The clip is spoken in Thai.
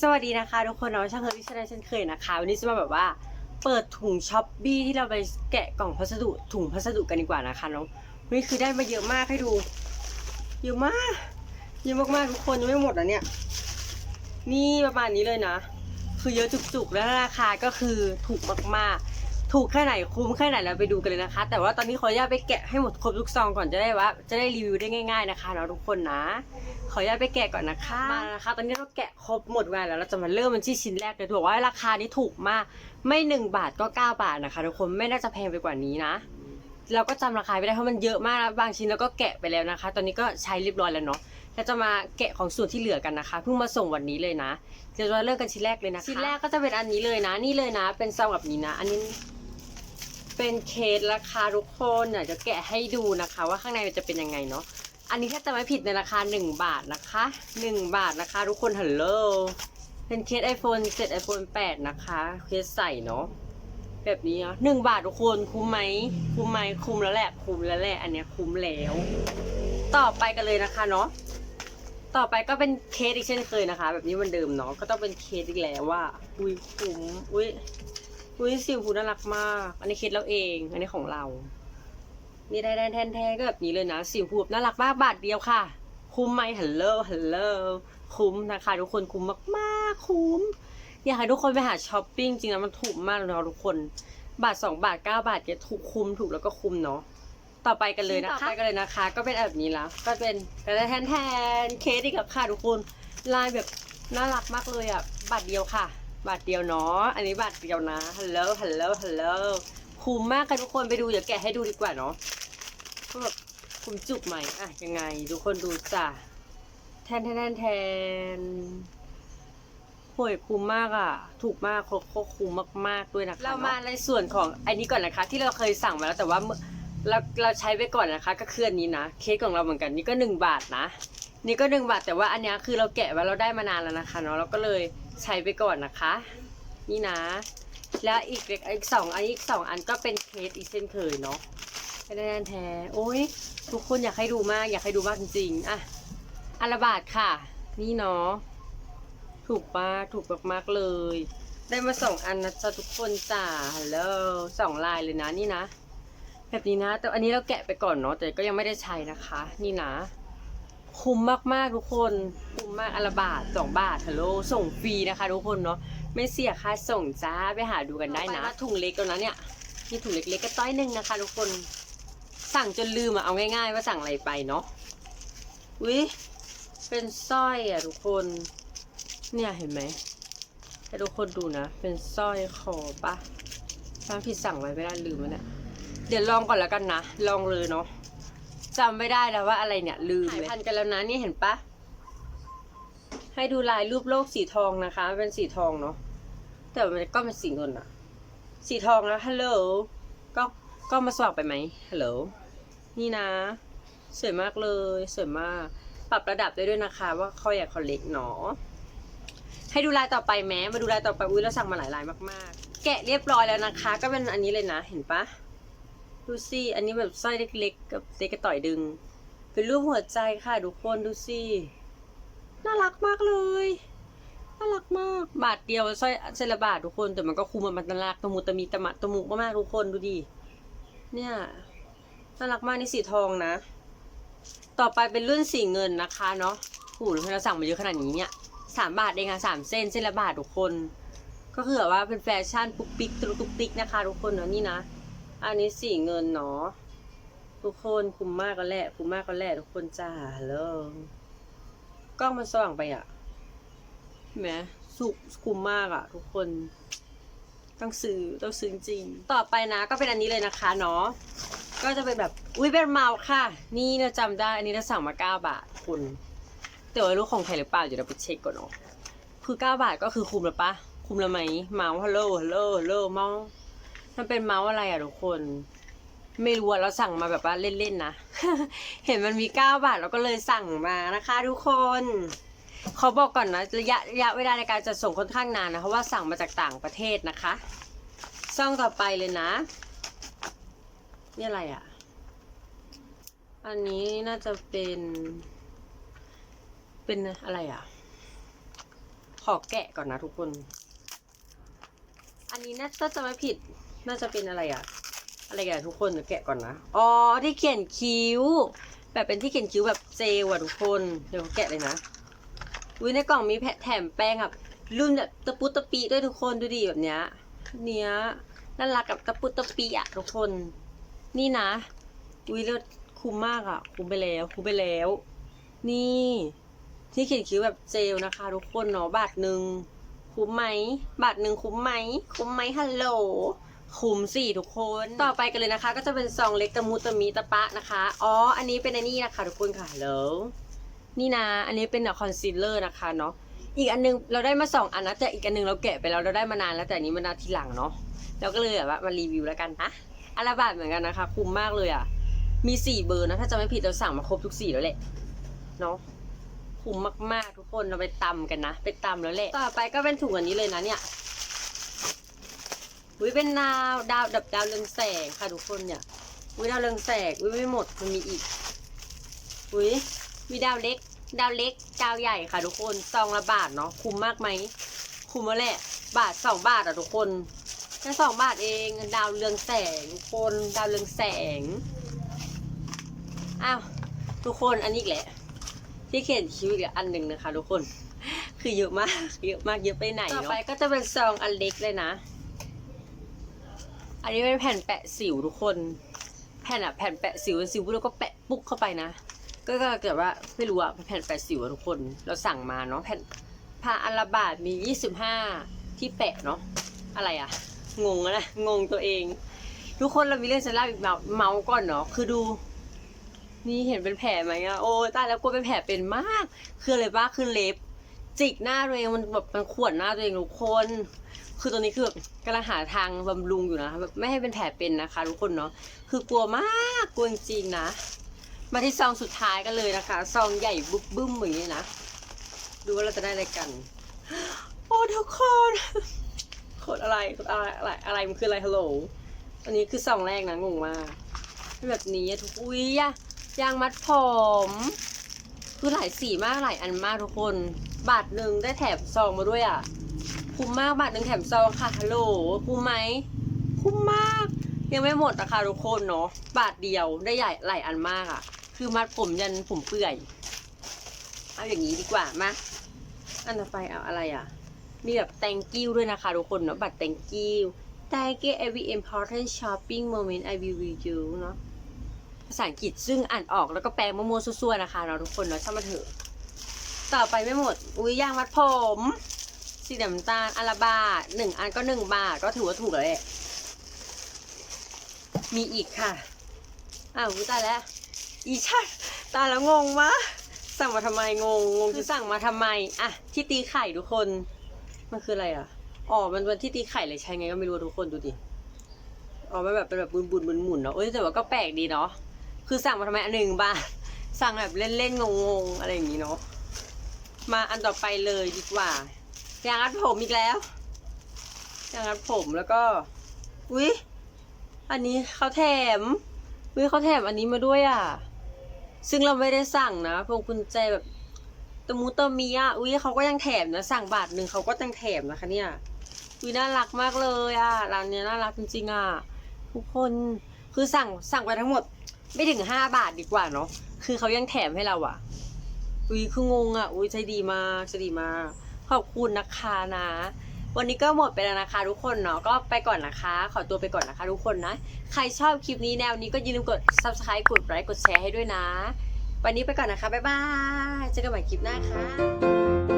สวัสดีนะคะทุกคนเนาะช่างเคยวิชาได้เช่นเคยนะคะวันนี้จะมาแบบว่าเปิดถุงช็อปปี้ที่เราไปแกะกล่องพัสดุถุงพัสดุกันดีกว่านะคะเนาะวันนี่คือได้มาเยอะมากให้ดู เยอะมากเยอะมากๆทุกคนยังไม่หมดอะเนี่ย นี่ประมาณนี้เลยนะ คือเยอะจุกๆแล้วราคาก็คือถูกมากๆ ถูกแค่ไหนคุ้มแค่ไหนเราไปดูกันเลยนะคะ แต่ว่าตอนนี้ขออนุญาตไปแกะให้หมดครบทุกซองก่อนจะได้ว่า จะได้รีวิวได้ง่าย ๆนะคะเนาะทุกคนนะ ขออนุญาตไปแกะก่อนนะคะมานะคะ ตอนนี้เราแกะครบหมดงานแล้วเราจะมาเริ่มมันที่ชิ้นแรกเลยถือว่าราคานี้ถูกมากไม่หนึ่งบาทก็เก้าบาทนะคะทุกคนไม่น่าจะแพงไปกว่านี้นะเราก็จำราคาไม่ได้เพราะมันเยอะมากแล้วบางชิ้นเราก็แกะไปแล้วนะคะ ตอนนี้ก็ใช้เรียบร้อยแล้วเนาะเราจะมาแกะของส่วนที่เหลือกันนะคะเพิ่งมาส่งวันนี้เลยนะเดี๋ยวเราเริ่มกันชิ้นแรกเลยนะคะชิ้นแรกก็จะเป็นอันนี้เลยนะ นี่เลยนะ เป็นซองแบบนี้นะ อันนี้ เป็นเคสราคาทุกคนเดี๋ยวจะแกะให้ดูนะคะ ว่าข้างในมันจะเป็นยังไงเนาะอันนี้ถ้าจะไม่ผิดในราคา 1 บาทนะคะ 1 บาทนะคะ ทุกคนฮัลโหลเป็นเคส iPhone 7 iPhone 8 นะคะ เคสใส่เนาะแบบนี้เนาะหนึ่งบาททุกคนคุ้มไหมคุ้มไหมคุ้มแล้วแหละคุ้มแล้วแหละ อันเนี้ยคุ้มแล้ว ต่อไปกันเลยนะคะเนาะต่อไปก็เป็นเคสอีกเช่นเคยนะคะ แบบนี้เหมันเดิมเนาะก็ต้องเป็นเคสอีกแล้วว่าอุ้ยคุ้มอุ้ย อุ้ยสิวพูน่ารักมาก อันนี้เคสเราเอง อันนี้ของเรา นี่ได้แทนแทนๆก็แบบนี้เลยนะ สิวพูน่ารักมากบาทเดียวค่ะ คุ้มไหมฮัลโหลฮัลโหลคุ้มนะคะทุกคนคุ้มมากๆคุ้ม อยากให้ทุกคนไปหาช้อปปิ้งจริงนะมันถูกมากเลยเนาะทุกคน บาทสองบาทเก้าบาทเนี่ยถูกคุ้มถูกแล้วก็คุ้มเนาะต่อไปกันเลยนะคะต่อไปกันเลยนะคะ ก็เป็นแบบนี้แล้ว ก็เป็นกระแทนแทนๆเคสอีกแล้วค่ะทุกคนลายแบบน่ารักมากเลยอะบาทเดียวค่ะ บาทเดียวเนาะ อันนี้บาทเดียวนะฮัลโหลฮัลโหลฮัลโหลคุ้มมากค่ะทุกคนไปดูเดี๋ยวแกะให้ดูดีกว่าเนาะว่าแบบคุ้มจุกไหมอะยังไง ทุกคนดูจ้ะแทนแทนแทนแทนโหยคุ้มมากอะ ถูกมากโคตรคุ้มมากๆด้วยนะคะ เรามาในส่วนของอันนี้ก่อนนะคะ ที่เราเคยสั่งมาแล้วแต่ว่าเราเราใช้ไปก่อนนะคะ ก็คืออันนี้นะเค้กของเราเหมือนกันนี่ก็หนึ่งบาทนะ นี่ก็หนึ่งบาทแต่ว่าอันนี้คือเราแกะไว้เราได้มานานแล้วนะคะเนาะเราก็เลย ใช้ไปก่อนนะคะ นี่นะ แล้วอีกอีกสองอันอีกสองอันก็เป็นเคสอีกเช่นเคยเนาะแทนแท้โอ้ยทุกคนอยากให้ดูมากอยากให้ดูมากจริงๆอะอัลบาทค่ะ นี่เนาะถูกมากถูกมากๆเลย ได้มาสองอันนะจ๊ะทุกคนจ้าฮัลโหลสองลายเลยนะนี่นะ แบบนี้นะ แต่อันนี้เราแกะไปก่อนเนาะแต่ก็ยังไม่ได้ใช้นะคะ นี่นะ คุ้มมากๆทุกคนคุ้มมากอนละบาทสองบาทฮัลโหลส่งฟรีนะคะทุกคนเนาะไม่เสียค่าส่งจ้าไปหาดูกันได้นะถุงเล็กตัวนั้นเนี่ยนี่ถุงเล็กๆก็ต้อยหนึ่งนะคะ ทุกคนสั่งจนลืมอะเอาง่าย ๆ ว่าสั่งอะไรไปเนาะอุ้ยเป็นสร้อยอะทุกคน เนี่ยเห็นไหมให้ทุกคนดูนะ เป็นสร้อยคอปะถ้าผิดสั่งไว้ไม่ได้ลืมแล้วเนี่ยเดี๋ยวลองก่อนแล้วกันนะ ลองเลยเนาะ จำไม่ได้แล้วว่าอะไรเนี่ย ลืมเลยพันกันแล้วนะนี่เห็นปะให้ดูลายรูปโลกสีทองนะคะ เป็นสีทองเนาะแต่มันก็เป็นสีเงินอะสีทองแล้วฮัลโหลก็ก็มาสว่างไปไหมฮัลโหลนี่นะ สวยมากเลยสวยมาก ปรับระดับได้ด้วยนะคะ ว่าเขาอยากเขาเล็กเนาะให้ดูลายต่อไปแม้มาดูลายต่อไปอุ้ยเราสั่งมาหลายลายมากๆ แกะเรียบร้อยแล้วนะคะ ก็เป็นอันนี้เลยนะ เห็นปะ ดูสิอันนี้แบบสร้อยเล็กๆ กับเล็กระต่อยดึง เป็นรูปหัวใจค่ะทุกคนดูสิน่ารักมากเลย น่ารักมาก บาทเดียวสร้อยเซนละบาททุกคนแต่มันก็คุ้มอะมันน่ารักตะมูตะมีตะมะตะมุกมากๆทุกคนดูดิเนี่ยน่ารักมากนี่สีทองนะ ต่อไปเป็นรุ่นสีเงินนะคะเนาะหูเราสั่งมาเยอะขนาดนี้เนี่ยสามบาทเองค่ะสามเส้นเส้นละบาททุกคน ก็คือแบบว่าเป็นแฟชั่นปุ๊กปิ๊กตุกตุกติ๊กนะคะ ทุกคนเนาะนี่นะ อันนี้สีเงินเนาะทุกคนคุ้มมากก็แหละคุ้มมากก็แหละทุกคนจ้าฮัลโหลกล้องมันสว่างไปอะเห็นไหมสุกคุ้มมากอะ ทุกคนต้องซื้อต้องซื้อจริง ต่อไปนะ ก็เป็นอันนี้เลยนะคะเนาะก็จะเป็นแบบอุ้ยเป็นเมาส์ค่ะ นี่เราจำได้อันนี้เราสั่งมาเก้าบาทคุณแต่ว่ารู้ของไทยหรือเปล่าเดี๋ยวเราไปเช็คก่อนเนาะคือเก้าบาทก็คือคุ้มแล้วปะคุ้มแล้วไหมเมาส์ฮัลโหลฮัลโหลฮัลโหลเมาส์ มันเป็นเมาส์อะไรอะทุกคน ไม่รู้เราสั่งมาแบบว่าเล่นๆนะ เห็นมันมีเก้าบาทเราก็เลยสั่งมานะคะทุกคนเขาบอกก่อนนะระยะระยะเวลาในการจะส่งค่อนข้างนานนะเพราะว่าสั่งมาจากต่างประเทศนะคะซ่องต่อไปเลยนะ นี่อะไรอะ อันนี้น่าจะเป็น เป็นอะไรอะขขอแกะก่อนนะทุกคน อันนี้น่าจะไม่ผิด น่าจะเป็นอะไรอะอะไรกันทุกคนเดี๋ยวแกะก่อนนะ อ๋อที่เขียนคิ้ว แบบเป็นที่เขียนคิ้วแบบเจลอะทุกคน เดี๋ยวแกะเลยนะอุ้ยในกล่องมีแผ่แถมแป้งแบบรุ่นแบบตะปุตะปีด้วยทุกคนดูดิแบบเนี้ย เนี้ยน่ารักกับตะปุตะปีอะทุกคน นี่นะ อุ้ยแล้วคุ้มมากอะคุ้มไปแล้ว คุ้มไปแล้ว นี่ ที่เขียนคิ้วแบบเจลนะคะ ทุกคนเนาะบาทหนึ่งคุ้มไหม บาทหนึ่งคุ้มไหม คุ้มไหมฮัลโหล คุ้มสี่ทุกคน ต่อไปกันเลยนะคะ ก็จะเป็นซองเล็กตะมุตะมิตะปะนะคะ อ๋อ อันนี้เป็นอันนี้นะคะทุกคนค่ะแล้วนี่นะ อันนี้เป็นคอนซีลเลอร์นะคะเนาะ อีกอันนึงเราได้มาสองอันนะแต่อีกอันนึงเราแกะไปแล้วเราได้มานานแล้วแต่อันนี้มันนาทีหลังเนาะ เราก็เลยแบบว่ามารีวิวแล้วกันนะอัลบาทเหมือนกันนะคะ คุ้มมากเลยอะ มีสี่เบอร์นะถ้าจะไม่ผิดเราสั่งมาครบทุกสี่แล้วแหละเนาะคุ้มมากๆทุกคนเราไปตำกันนะ ไปตำแล้วแหละ ต่อไปก็เป็นถุงอันนี้เลยนะเนี่ย อุ้ยเป็นดาวดาวดับดาวเรืองแสงค่ะทุกคนเนี่ยอุ้ยดาวเรืองแสงอุ้ยไม่หมดมันมีอีกอุ้ยมีดาวเล็ก ดาวเล็ก ดาวใหญ่ค่ะทุกคนซองละบาทเนาะคุ้มมากไหมคุ้มแล้วแหละ บาทสองบาทอะทุกคนแค่สองบาทเองดาวเรืองแสงทุกคนดาวเรืองแสงอ้าวทุกคนอันนี้แหละ ที่เขียนคิ้วอีกอันหนึ่งนะคะ ทุกคน คือเยอะมากเยอะมากเยอะไปไหนเนาะต่อไปก็จะเป็นซองอันเล็กเลยนะ อันนี้เป็นแผ่นแปะสิวทุกคน แผ่นอะแผ่นแปะสิวเป็นสิวแล้วก็แปะปุ๊กเข้าไปนะ ก็ก็เกิดว่าไม่รู้อะเป็นแผ่นแปะสิวทุกคน เราสั่งมาเนาะแผ่นผ้าอัลบาทมียี่สิบห้าที่แปะเนาะอะไรอะงงนะงงตัวเอง ทุกคนเรามีเรื่องจะเล่าอีกเมาเมาส์ก่อนเนาะคือดูนี่เห็นเป็นแผลไหมอะโอ้ตายแล้วกลัวเป็นแผลเป็นมาก คืออะไรบ้าคือเล็บ จิกหน้าตัวเองมันแบบมันข่วนหน้าตัวเองทุกคน คือตอนนี้คือแบบกำลังหาทางบำรุงอยู่นะแบบไม่ให้เป็นแผลเป็นนะคะ ทุกคนเนาะคือกลัวมากกลัวจริงนะ มาที่ซองสุดท้ายกันเลยนะคะ ซองใหญ่บึ้มบึ้มอย่างนี้นะดูว่าเราจะได้อะไรกัน โอ้ทุกคนโคตรอะไรโคตรอะไรอะไรอะไรมันคืออะไรฮัลโหลอันนี้คือซองแรกนะงงมากแบบนี้ทุกอุ้ยอะยางมัดผมคือหลายสีมากหลายอันมากทุกคน บาทหนึ่งได้แถมซองมาด้วยอะ คุ้มมากบาทหนึ่งแถมซองค่ะฮัลโหลคุ้มไหมคุ้มมาก ยังไม่หมดนะคะทุกคนเนาะบาทเดียวได้ใหญ่หลายอันมากอะ คือมัดผมยันผมเปื่อย เอาอย่างนี้ดีกว่ามาอันต่อไปเอาอะไรอะ มีแบบ thank you ด้วยนะคะทุกคนเนาะบัตร thank you thank you every important shopping moment I will with you เนาะภาษาอังกฤษซึ่งอ่านออกแล้วก็แปลมั่วๆซั่วๆนะคะเราทุกคนเนาะช่างมาเถอะต่อไปไม่หมด อุ้ยยางมัดผม สีน้ำตาลอันละบาทหนึ่งอันก็หนึ่งบาทก็ถือว่าถูกแล้วแหละมีอีกค่ะ อ้าวตายแล้ว อีชัดตายแล้วงงมะสั่งมาทำไมงงงงคือสั่งมาทำไมอะที่ตีไข่ทุกคน มันคืออะไรอะอ๋อมันเป็นที่ตีไข่เลยใช่ไงก็ไม่รู้ทุกคนดูดิอ๋อมันแบบเป็นแบบบุนบุนบุนหมุนเนาะเอ้ยแต่ว่าก็แปลกดีเนาะคือสั่งมาทำไมอันหนึ่งบาทสั่งแบบเล่นๆงงๆอะไรอย่างนี้เนาะมาอันต่อไปเลยดีกว่า ยางรัดผมอีกแล้วยางรัดผมแล้วก็อุ๊ยอันนี้เขาแถมอุ๊ยเขาแถมอันนี้มาด้วยอะ ซึ่งเราไม่ได้สั่งนะพวงกุญแจแบบตะมูตะมีอะอุ๊ยเขาก็ยังแถมนะสั่งบาทหนึ่งเขาก็ยังแถมนะคะเนี่ยอุ๊ยน่ารักมากเลยอะร้านเนี้ยน่ารักจริงๆอะทุกคนคือสั่งสั่งไปทั้งหมด ไม่ถึงห้าบาทดีกว่าเนาะคือเขายังแถมให้เราอะอุ๊ยคืองงอะอุ๊ยใจดีมากใจดีมาก ขอบคุณนะคะนะ วันนี้ก็หมดไปแล้วนะคะทุกคนเนาะ ก็ไปก่อนนะคะ ขอตัวไปก่อนนะคะทุกคนนะ ใครชอบคลิปนี้แนวนี้ก็อย่าลืมกด subscribe กดไลค์ กดแชร์ให้ด้วยนะ วันนี้ไปก่อนนะคะ บ๊ายบาย เจอกันใหม่คลิปหน้าค่ะ